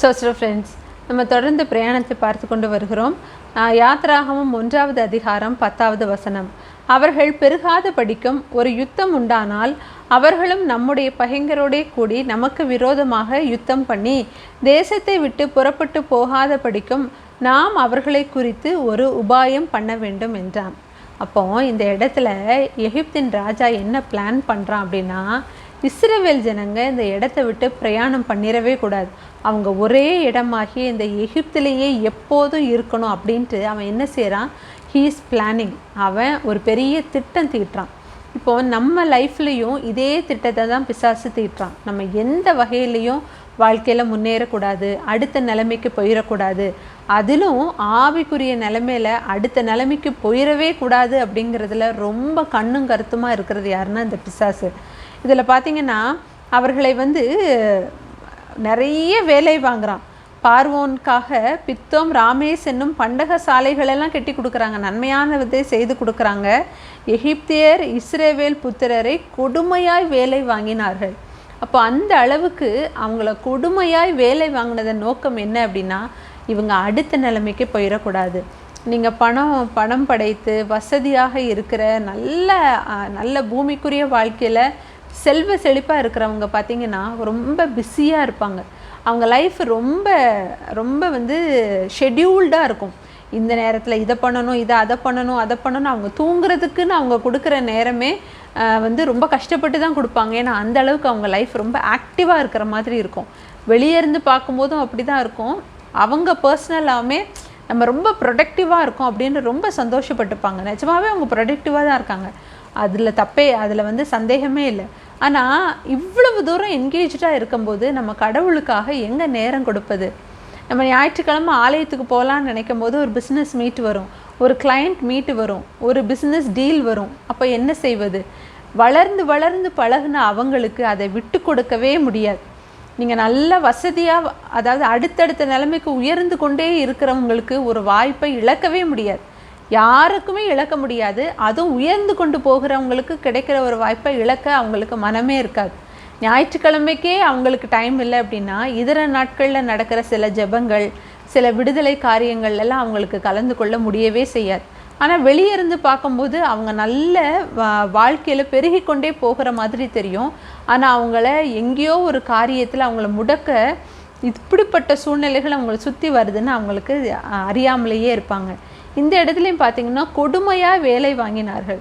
Zoster friends நம்ம தொடர்ந்து பிரயாணத்தை பார்த்து கொண்டு வருகிறோம். யாத்ராகமும் ஒன்றாவது அதிகாரம் பத்தாவது வசனம். அவர்கள் பெருகாத படிக்கும் ஒரு யுத்தம் உண்டானால் அவர்களும் நம்முடைய பகைஞரோடே கூடி நமக்கு விரோதமாக யுத்தம் பண்ணி தேசத்தை விட்டு புறப்பட்டு போகாத படிக்கும் நாம் அவர்களை குறித்து ஒரு உபாயம் பண்ண வேண்டும் என்றான். அப்போ இந்த இடத்துல எகிப்தின் ராஜா என்ன பிளான் பண்ணுறான் அப்படின்னா இஸ்ரேவேல் ஜனங்க இந்த இடத்த விட்டு பிரயாணம் பண்ணிடவே கூடாது. அவங்க ஒரே இடமாகி இந்த எகிப்திலேயே எப்போதும் இருக்கணும் அப்படின்ட்டு அவன் என்ன செய்கிறான் ஹீஸ் பிளானிங் அவன் ஒரு பெரிய திட்டம் தீட்டுறான். இப்போ நம்ம லைஃப்லேயும் இதே திட்டத்தை தான் பிசாசு தீட்டுறான். நம்ம எந்த வகையிலையும் வாழ்க்கையில் முன்னேறக்கூடாது அடுத்த நிலைமைக்கு போயிடக்கூடாது அதிலும் ஆவிக்குரிய நிலமையில அடுத்த நிலைமைக்கு போயிடவே கூடாது அப்படிங்கிறதுல ரொம்ப கண்ணும் கருத்துமாக இருக்கிறது யாருன்னா இந்த பிசாசு. இதில் பார்த்தீங்கன்னா அவர்களை வந்து நிறைய வேலை வாங்குறான். பார்வோனுக்காக பித்தோம் ராமேஸ் என்னும் பண்டக சாலைகளெல்லாம் கட்டி கொடுக்குறாங்க. நன்மையான விதை செய்து கொடுக்குறாங்க. எகிப்தியர் இஸ்ரேவேல் புத்திரரை கொடுமையாய் வேலை வாங்கினார்கள். அப்போ அந்த அளவுக்கு அவங்கள கொடுமையாய் வேலை வாங்கினதன் நோக்கம் என்ன அப்படின்னா இவங்க அடுத்த நிலைமைக்கு போயிடக்கூடாது. நீங்கள் பணம் பணம் படைத்து வசதியாக இருக்கிற நல்ல நல்ல பூமிக்குரிய வாழ்க்கையில் செல்வ செழிப்பாக இருக்கிறவங்க பார்த்தீங்கன்னா ரொம்ப பிஸியாக இருப்பாங்க. அவங்க லைஃப் ரொம்ப ரொம்ப வந்து ஷெட்யூல்டாக இருக்கும். இந்த நேரத்தில் இதை பண்ணணும் இதை அதை பண்ணணும் அதை பண்ணணும். அவங்க தூங்குறதுக்குன்னு அவங்க கொடுக்குற நேரமே வந்து ரொம்ப கஷ்டப்பட்டு தான் கொடுப்பாங்க. ஏன்னா அந்த அளவுக்கு அவங்க லைஃப் ரொம்ப ஆக்டிவாக இருக்கிற மாதிரி இருக்கும். வெளியே இருந்து பார்க்கும்போதும் அப்படி தான் இருக்கும். அவங்க பர்சனலாகவே நம்ம ரொம்ப ப்ரொடக்டிவாக இருக்கோம் அப்படின்னு ரொம்ப சந்தோஷப்பட்டுப்பாங்க. நிஜமாவே அவங்க ப்ரொடக்டிவாக தான் இருக்காங்க. அதில் தப்பே அதில் வந்து சந்தேகமே இல்லை. ஆனால் இவ்வளவு தூரம் என்கேஜாக இருக்கும்போது நம்ம கடவுளுக்காக எங்கே நேரம் கொடுப்பது? நம்ம ஞாயிற்றுக்கிழமை ஆலயத்துக்கு போகலான்னு நினைக்கும் போது ஒரு பிஸ்னஸ் மீட் வரும். ஒரு கிளையண்ட் மீட் வரும். ஒரு பிஸ்னஸ் டீல் வரும். அப்போ என்ன செய்வது? வளர்ந்து வளர்ந்து பழகுன அவங்களுக்கு அதை விட்டு கொடுக்கவே முடியாது. நீங்கள் நல்ல வசதியாக அதாவது அடுத்தடுத்த நிலைமைக்கு உயர்ந்து கொண்டே இருக்கிறவங்களுக்கு ஒரு வாய்ப்பை இழக்கவே முடியாது. யாருக்குமே இழக்க முடியாது. அதுவும் உயர்ந்து கொண்டு போகிறவங்களுக்கு கிடைக்கிற ஒரு வாய்ப்பை இழக்க அவங்களுக்கு மனமே இருக்காது. ஞாயிற்றுக்கிழமைக்கே அவங்களுக்கு டைம் இல்லை அப்படின்னா இதர நாட்களில் நடக்கிற சில ஜெபங்கள் சில விடுதலை காரியங்கள் எல்லாம் அவங்களுக்கு கலந்து கொள்ள முடியவே செய்யாது. ஆனால் வெளியே இருந்து பார்க்கும்போது அவங்க நல்ல வாழ்க்கையில் பெருகி கொண்டே போகிற மாதிரி தெரியும். ஆனால் அவங்கள எங்கேயோ ஒரு காரியத்தில் அவங்கள முடக்க இப்படிப்பட்ட சூழ்நிலைகள் அவங்கள சுற்றி வருதுன்னு அவங்களுக்கு அறியாமலேயே இருப்பாங்க. இந்த இடத்துலையும் பார்த்தீங்கன்னா கொடுமையாக வேலை வாங்கினார்கள்.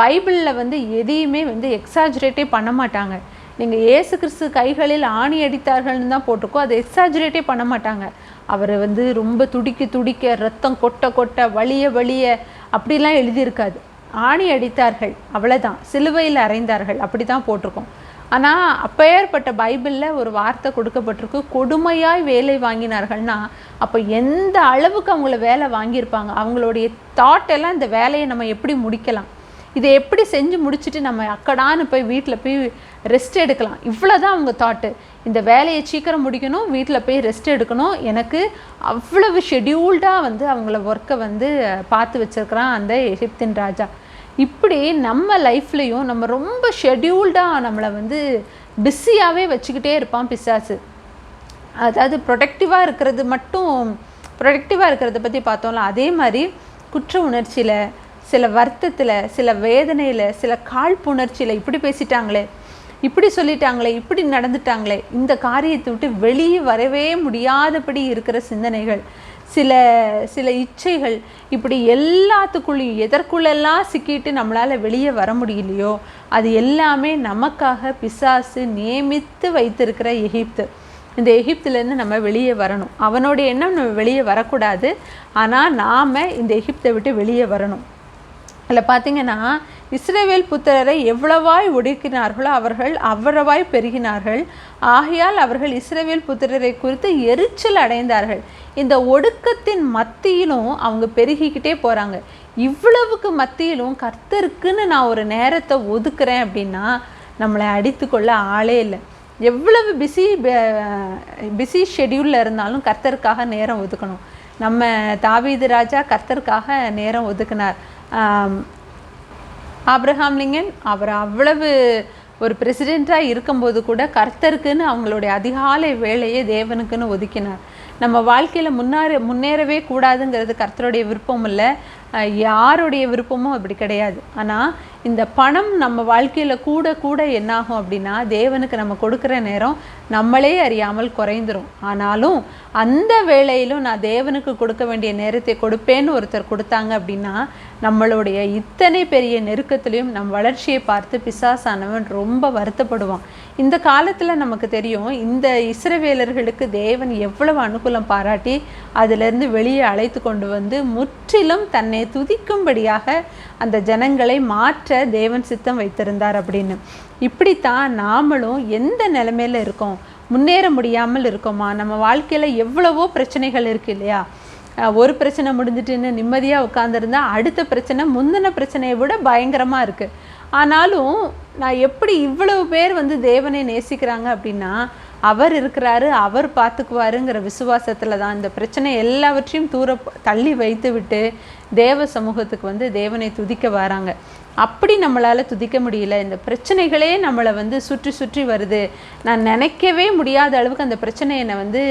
பைபிளில் வந்து எதையுமே வந்து எக்ஸாஜுரேட்டே பண்ண மாட்டாங்க. நீங்கள் ஏசு கிறிஸ்து கைகளில் ஆணி அடித்தார்கள்னு தான் போட்டிருக்கோம். அதை எக்ஸாஜுரேட்டே பண்ண மாட்டாங்க. அவரை வந்து ரொம்ப துடிக்க துடிக்க ரத்தம் கொட்ட கொட்ட வலிய வலிய அப்படிலாம் எழுதியிருக்காது. ஆணி அடித்தார்கள் அவ்வளோதான் சிலுவையில் அறைந்தார்கள் அப்படி தான் போட்டிருக்கோம். ஆனால் அப்பேற்பட்ட பைபிளில் ஒரு வார்த்தை கொடுக்கப்பட்டிருக்கு கொடுமையாய் வேலை வாங்கினார்கள்னா அப்போ எந்த அளவுக்கு அவங்கள வேலை வாங்கியிருப்பாங்க? அவங்களுடைய தாட் எல்லாம் இந்த வேலையை நம்ம எப்படி முடிக்கலாம்? இதை எப்படி செஞ்சு முடிச்சுட்டு நம்ம அக்கடான்னு போய் வீட்டில் போய் ரெஸ்ட் எடுக்கலாம்? இவ்வளோதான் அவங்க தாட்டு இந்த வேலையை சீக்கிரம் முடிக்கணும் வீட்டில் போய் ரெஸ்ட் எடுக்கணும். எனக்கு அவ்வளவு ஷெட்யூல்டாக வந்து அவங்கள ஒர்க்கை வந்து பார்த்து வச்சுருக்கிறான் அந்த எகிப்தின் ராஜா. இப்படி நம்ம லைஃப்லேயும் நம்ம ரொம்ப ஷெட்யூல்டாக நம்மளை வந்து பிஸியாகவே வச்சுக்கிட்டே இருப்பான் பிசாசு. அதாவது ப்ரொடக்டிவாக இருக்கிறது மட்டும் ப்ரொடக்டிவாக இருக்கிறத பற்றி பார்த்தோம்ல அதே மாதிரி குற்ற உணர்ச்சியில் சில வருத்தத்தில் சில வேதனையில் சில காழ்ப்புணர்ச்சியில் இப்படி பேசிட்டாங்களே இப்படி சொல்லிட்டாங்களே இப்படி நடந்துட்டாங்களே இந்த காரியத்தை விட்டு வெளியே வரவே முடியாதபடி இருக்கிற சிந்தனைகள் சில சில இச்சைகள் இப்படி எல்லாத்துக்குள்ளேயும் எதற்குள்ளெல்லாம் சிக்கிட்டு நம்மளால் வெளியே வர முடியலையோ அது எல்லாமே நமக்காக பிசாசு நியமித்து வைத்திருக்கிற எகிப்து. இந்த எகிப்துலேருந்து நம்ம வெளியே வரணும். அவனோட எண்ணம் நம்ம வெளியே வரக்கூடாது. ஆனால் நாம் இந்த எகிப்தை விட்டு வெளியே வரணும். அதில் பார்த்தீங்கன்னா இஸ்ரேவேல் புத்திரரை எவ்வளவாய் ஒடுக்கினார்களோ அவர்கள் அவ்வளவாய் பெருகினார்கள். ஆகையால் அவர்கள் இஸ்ரேவேல் புத்திரரை குறித்து எரிச்சல் அடைந்தார்கள். இந்த ஒடுக்கத்தின் மத்தியிலும் அவங்க பெருகிக்கிட்டே போகிறாங்க இவ்வளவுக்கு மத்தியிலும் கர்த்தருக்குன்னு நான் ஒரு நேரத்தை ஒதுக்குறேன் அப்படின்னா நம்மளை அடித்துக்கொள்ள ஆளே இல்லை. எவ்வளவு பிஸி பிஸி ஷெட்யூலில் இருந்தாலும் கர்த்தருக்காக நேரம் ஒதுக்கணும். நம்ம தாவீது ராஜா கர்த்தருக்காக நேரம் ஒதுக்கினார். ஆம், லிங்கன் அவர் அவ்வளவு ஒரு பிரசிடெண்ட்டாக இருக்கும்போது கூட கர்த்தருக்குன்னு அவங்களுடைய அதிகாலை வேலையை தேவனுக்குன்னு ஒதுக்கினார். நம்ம வாழ்க்கையில் முன்னாறு முன்னேறவே கூடாதுங்கிறது கர்த்தருடைய விருப்பம் இல்லை. யாருடைய விருப்பமும் அப்படி கிடையாது. ஆனால் இந்த பணம் நம்ம வாழ்க்கையில் கூட கூட என்னாகும் அப்படின்னா தேவனுக்கு நம்ம கொடுக்குற நேரம் நம்மளே அறியாமல் குறைந்துரும். ஆனாலும் அந்த வேளையிலும் நான் தேவனுக்கு கொடுக்க வேண்டிய நேரத்தை கொடுப்பேன்னு ஒருத்தர் கொடுத்தாங்க அப்படின்னா நம்மளுடைய இத்தனை பெரிய நெருக்கத்துலேயும் நம் வளர்ச்சியை பார்த்து பிசாசானவன் ரொம்ப வருத்தப்படுவான். இந்த காலத்தில் நமக்கு தெரியும் இந்த இஸ்ரவேலர்களுக்கு தேவன் எவ்வளவு அனுகூலம் பாராட்டி அதிலிருந்து வெளியே அழைத்து கொண்டு வந்து முற்றிலும் தன்னை துதிக்கும்படியாக அந்த ஜனங்களை மாற்ற தேவன் சித்தம் வைத்திருந்தார் அப்படின்னு. இப்படித்தான் நாமளும் எந்த நிலைமையில் இருக்கோம்? முன்னேற முடியாமல் இருக்கோமா? நம்ம வாழ்க்கையில் எவ்வளவோ பிரச்சனைகள் இருக்குது இல்லையா? ஒரு பிரச்சனை முடிஞ்சிட்டுன்னு நிம்மதியாக உட்காந்துருந்தா அடுத்த பிரச்சனை முந்தின பிரச்சனையை விட பயங்கரமாக இருக்குது ஆனாலும் நான் எப்படி இவ்வளவு பேர் வந்து தேவனை நேசிக்கிறாங்க அப்படின்னா அவர் இருக்கிறாரு அவர் பார்த்துக்குவாருங்கிற விசுவாசத்தில் தான் இந்த பிரச்சனை எல்லாவற்றையும் தூர தள்ளி வைத்து விட்டு தேவ சமூகத்துக்கு வந்து தேவனை துதிக்க வராங்க. அப்படி நம்மளால் துதிக்க முடியல. இந்த பிரச்சனைகளே நம்மளை வந்து சுற்றி சுற்றி வருது. நான் நினைக்கவே முடியாத அளவுக்கு அந்த பிரச்சனை என்னை வந்து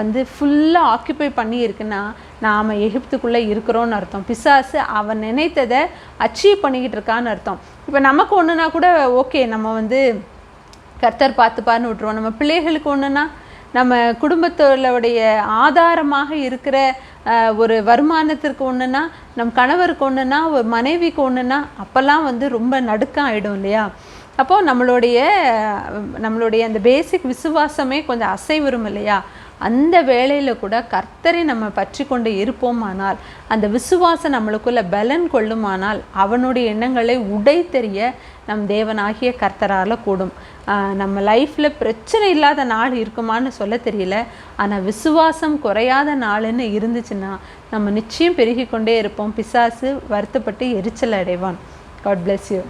வந்து ஃபுல்லாக ஆக்கியபை பண்ணி இருக்குன்னா நாம் எகிப்துக்குள்ளே இருக்கிறோன்னு அர்த்தம். பிசாசு அவன் நினைத்ததை அச்சீவ் பண்ணிக்கிட்டு இருக்கான்னு அர்த்தம். இப்போ நமக்கு ஒன்றுனா கூட ஓகே நம்ம வந்து கர்த்தர் பார்த்துப்பார்னு விட்டுருவோம். நம்ம பிள்ளைகளுக்கு ஒன்றுனா நம்ம குடும்பத்தோடைய ஆதாரமாக இருக்கிற ஒரு வருமானத்திற்கு ஒன்றுனா நம் கணவருக்கு ஒன்றுனா ஒரு மனைவிக்கு ஒன்றுனா அப்போல்லாம் வந்து ரொம்ப நடுக்கம் ஆகிடும் இல்லையா? அப்போது நம்மளுடைய நம்மளுடைய அந்த பேசிக் விசுவாசமே கொஞ்சம் அசைவரும் இல்லையா? அந்த வேளையில் கூட கர்த்தரை நம்ம பற்றி கொண்டு இருப்போமானால் அந்த விசுவாசம் நம்மளுக்குள்ள பலன் கொள்ளுமானால் அவனுடைய எண்ணங்களை உடை தெரிய நம் தேவனாகிய கர்த்தரால் கூடும். நம்ம லைஃப்பில் பிரச்சனை இல்லாத நாள் இருக்குமான்னு சொல்ல தெரியல. ஆனால் விசுவாசம் குறையாத நாள்னு இருந்துச்சுன்னா நம்ம நிச்சயம் பெருகி கொண்டே இருப்போம். பிசாசு வருத்தப்பட்டு எரிச்சல் அடைவான். God bless you